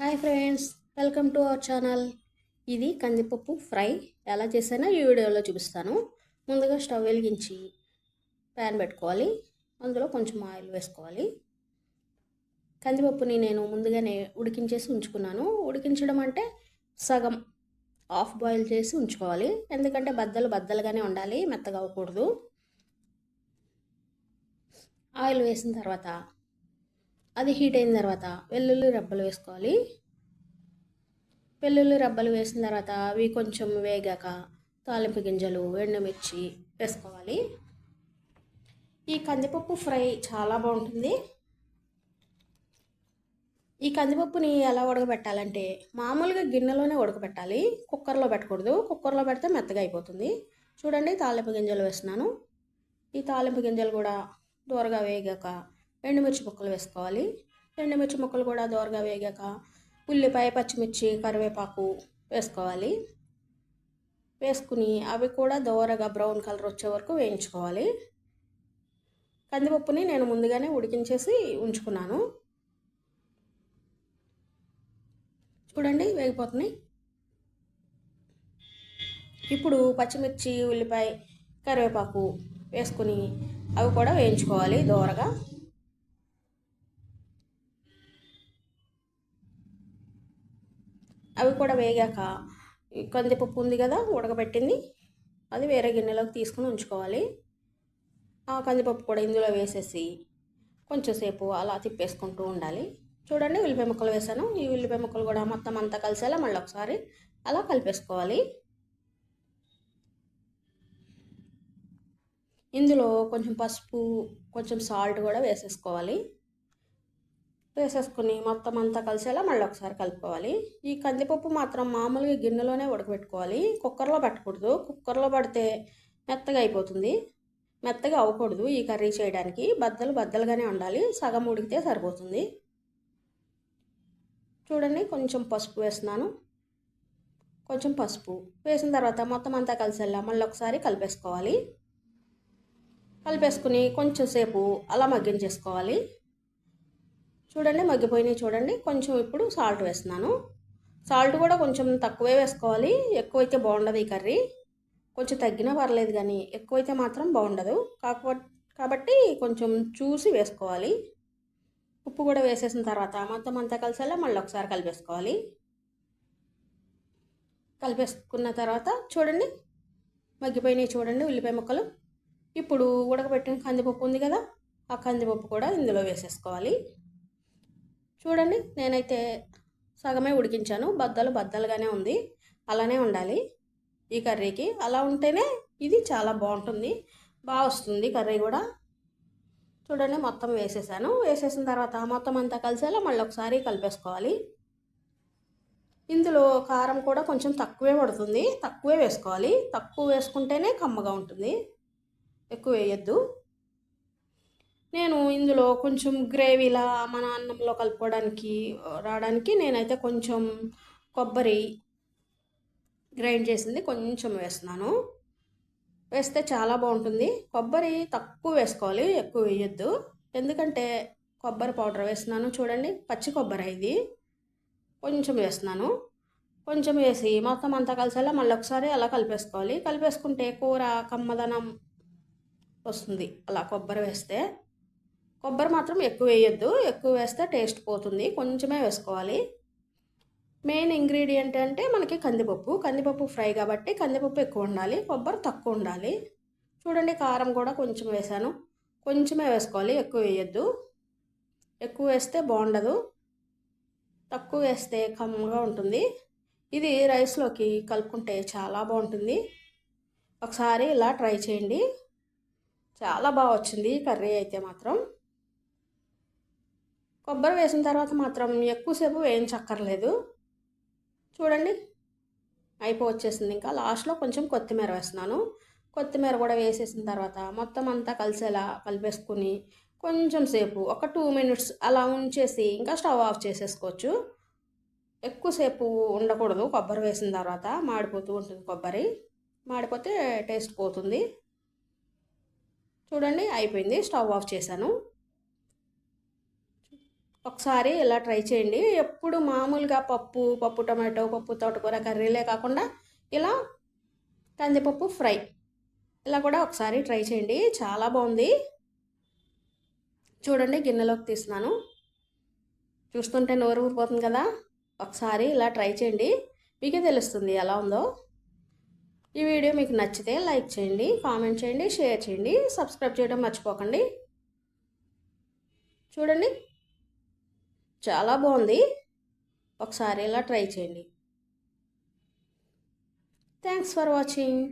Hi friends welcome to our channel. ఇది కందిపప్పు fry. ఎలా చేసానో ఈ వీడియోలో చూపిస్తాను. ముందుగా స్టవ్ వెలిగించి ప్యాన్ పెట్టుకోవాలి. అందులో కొంచెం ఆయిల్ వేసుకోవాలి. కందిపప్పుని నేను ముందుగానే ఉడికించేసి ఉంచుకున్నాను. ఉడికించడం అంటే సగం ఆఫ్ బాయిల్ చేసి ఉంచుకోవాలి. ఎందుకంటే బద్దలు బద్దలుగానే ఉండాలి మెత్తగా అవ్వకూడదు. ఆయిల్ వేసిన తర్వాత అది హీట్ అయిన తర్వాత వెల్లుల్లి రబ్బలు వేసుకోవాలి. వెల్లుల్లి రబ్బలు వేసిన తర్వాత అవి కొంచెం వేగాక తాలింపు గింజలు ఎండుమిర్చి వేసుకోవాలి. ఈ కందిపప్పు ఫ్రై చాలా బాగుంటుంది. ఈ కందిపప్పుని ఎలా ఉడకబెట్టాలంటే మామూలుగా గిన్నెలోనే ఉడకబెట్టాలి. కుక్కర్లో పెట్టకూడదు. కుక్కర్లో పెడితే మెత్తగా అయిపోతుంది. చూడండి తాలింపు గింజలు వేస్తున్నాను. ఈ తాలింపు గింజలు కూడా దూరగా వేగాక ఎండుమిర్చి ముక్కలు వేసుకోవాలి. ఎండుమిర్చి ముక్కలు కూడా దోరగా వేగాక ఉల్లిపాయ పచ్చిమిర్చి కరివేపాకు వేసుకోవాలి. వేసుకుని అవి కూడా దోరగా బ్రౌన్ కలర్ వచ్చే వరకు వేయించుకోవాలి. కందిపప్పుని నేను ముందుగానే ఉడికించేసి ఉంచుకున్నాను. చూడండి వేగిపోతున్నాయి. ఇప్పుడు పచ్చిమిర్చి ఉల్లిపాయ కరివేపాకు వేసుకుని అవి కూడా వేయించుకోవాలి దోరగా. అవి కూడా వేగాక కందిపప్పు ఉంది కదా ఉడకబెట్టింది. అది వేరే గిన్నెలోకి తీసుకుని ఉంచుకోవాలి. ఆ కందిపప్పు కూడా ఇందులో వేసేసి కొంచెంసేపు అలా తిప్పేసుకుంటూ ఉండాలి. చూడండి ఉల్లిపాయ ముక్కలు వేసాను. ఈ ఉల్లిపాయ ముక్కలు కూడా మొత్తం అంతా కలిసేలా మళ్ళీ ఒకసారి అలా కలిపేసుకోవాలి. ఇందులో కొంచెం పసుపు కొంచెం సాల్ట్ కూడా వేసేసుకోవాలి. వేసేసుకుని మొత్తం అంతా కలిసేలా మళ్ళీ ఒకసారి కలుపుకోవాలి. ఈ కందిపప్పు మాత్రం మామూలుగా గిన్నెలోనే ఉడకబెట్టుకోవాలి. కుక్కర్లో పెట్టకూడదు. కుక్కర్లో పడితే మెత్తగా అయిపోతుంది. మెత్తగా అవ్వకూడదు ఈ కర్రీ చేయడానికి. బద్దలు బద్దలుగానే ఉండాలి. సగం ఉడికితే సరిపోతుంది. చూడండి కొంచెం పసుపు వేస్తున్నాను. కొంచెం పసుపు వేసిన తర్వాత మొత్తం అంతా కలిసేలా మళ్ళీ ఒకసారి కలిపేసుకోవాలి. కలిపేసుకుని కొంచెం సేపు అలా మగ్గించేసుకోవాలి. చూడండి మగ్గిపోయినాయి చూడండి. కొంచెం ఇప్పుడు సాల్ట్ వేస్తున్నాను. సాల్ట్ కూడా కొంచెం తక్కువే వేసుకోవాలి. ఎక్కువైతే బాగుండదు ఈ కర్రీ. కొంచెం తగ్గినా పర్లేదు కానీ ఎక్కువైతే మాత్రం బాగుండదు. కాకపోతే కాబట్టి కొంచెం చూసి వేసుకోవాలి. ఉప్పు కూడా వేసేసిన తర్వాత మొత్తం అంతా కలిసేలా మళ్ళీ ఒకసారి కలిపేసుకోవాలి. కలిపేసుకున్న తర్వాత చూడండి మగ్గిపోయినాయి చూడండి ఉల్లిపాయ ముక్కలు. ఇప్పుడు ఉడకబెట్టిన కందిపప్పు ఉంది కదా ఆ కందిపప్పు కూడా ఇందులో వేసేసుకోవాలి. చూడండి నేనైతే సగమే ఉడికించాను. బద్దలు బద్దలుగానే ఉంది. అలానే ఉండాలి ఈ కర్రీకి. అలా ఉంటేనే ఇది చాలా బాగుంటుంది. బాగా వస్తుంది కర్రీ కూడా. చూడండి మొత్తం వేసేసాను. వేసేసిన తర్వాత మొత్తం అంతా కలిసేలా మళ్ళీ ఒకసారి కలిపేసుకోవాలి. ఇందులో కారం కూడా కొంచెం తక్కువే పడుతుంది. తక్కువే వేసుకోవాలి. తక్కువ వేసుకుంటేనే కమ్మగా ఉంటుంది. ఎక్కువ వేయద్దు. నేను ఇందులో కొంచెం గ్రేవీలా మన అన్నంలో కలుపుకోవడానికి రావడానికి నేనైతే కొంచెం కొబ్బరి గ్రైండ్ చేసింది కొంచెం వేస్తున్నాను. వేస్తే చాలా బాగుంటుంది. కొబ్బరి తక్కువ వేసుకోవాలి ఎక్కువ వేయొద్దు. ఎందుకంటే కొబ్బరి పౌడర్ వేస్తున్నాను చూడండి పచ్చి కొబ్బరి ఇది. కొంచెం వేస్తున్నాను. కొంచెం వేసి మొత్తం అంతా కలిసేలా మళ్ళీ ఒకసారి అలా కలిపేసుకోవాలి. కలిపేసుకుంటే కూర కమ్మదనం వస్తుంది అలా కొబ్బరి వేస్తే. కొబ్బరి మాత్రం ఎక్కువ వేయొద్దు. ఎక్కువ వేస్తే టేస్ట్ పోతుంది. కొంచెమే వేసుకోవాలి. మెయిన్ ఇంగ్రీడియంట్ అంటే మనకి కందిపప్పు. కందిపప్పు ఫ్రై కాబట్టి కందిపప్పు ఎక్కువ ఉండాలి. కొబ్బరి తక్కువ ఉండాలి. చూడండి కారం కూడా కొంచెం వేసాను. కొంచెమే వేసుకోవాలి. ఎక్కువ వేయొద్దు. ఎక్కువ వేస్తే బాగుండదు. తక్కువ వేస్తే కమ్మగా ఉంటుంది. ఇది రైస్లోకి కలుపుకుంటే చాలా బాగుంటుంది. ఒకసారి ఇలా ట్రై చేయండి. చాలా బాగా వచ్చింది. కర్రీ అయితే మాత్రం. కొబ్బరి వేసిన తర్వాత మాత్రం ఎక్కువసేపు వేయించక్కర్లేదు. చూడండి అయిపో వచ్చేసింది ఇంకా లాస్ట్లో కొంచెం కొత్తిమీర వేస్తున్నాను. కొత్తిమీర కూడా వేసేసిన తర్వాత మొత్తం అంతా కలిసేలా కలిపేసుకుని కొంచెం సేపు ఒక టూ మినిట్స్ అలా ఉంచేసి ఇంకా స్టవ్ ఆఫ్ చేసేసుకోవచ్చు. ఎక్కువసేపు ఉండకూడదు కొబ్బరి వేసిన తర్వాత. మాడిపోతూ ఉంటుంది కొబ్బరి. మాడిపోతే టేస్ట్ పోతుంది. చూడండి అయిపోయింది. స్టవ్ ఆఫ్ చేశాను. ఒకసారి ఇలా ట్రై చేయండి. ఎప్పుడు మామూలుగా పప్పు పప్పు టమాటో పప్పు తోటకూర కర్రీలే కాకుండా ఇలా కందిపప్పు ఫ్రై ఇలా కూడా ఒకసారి ట్రై చేయండి. చాలా బాగుంది. చూడండి గిన్నెలోకి తీస్తున్నాను. చూస్తుంటే నోరు ఊరిపోతుంది కదా. ఒకసారి ఇలా ట్రై చేయండి. మీకే తెలుస్తుంది ఎలా ఉందో. ఈ వీడియో మీకు నచ్చితే లైక్ చేయండి కామెంట్ చేయండి షేర్ చేయండి సబ్స్క్రైబ్ చేయడం మర్చిపోకండి. చూడండి. చాలా బాగుంది. ఒకసారి ఇలా ట్రై చేయండి. Thanks for watching.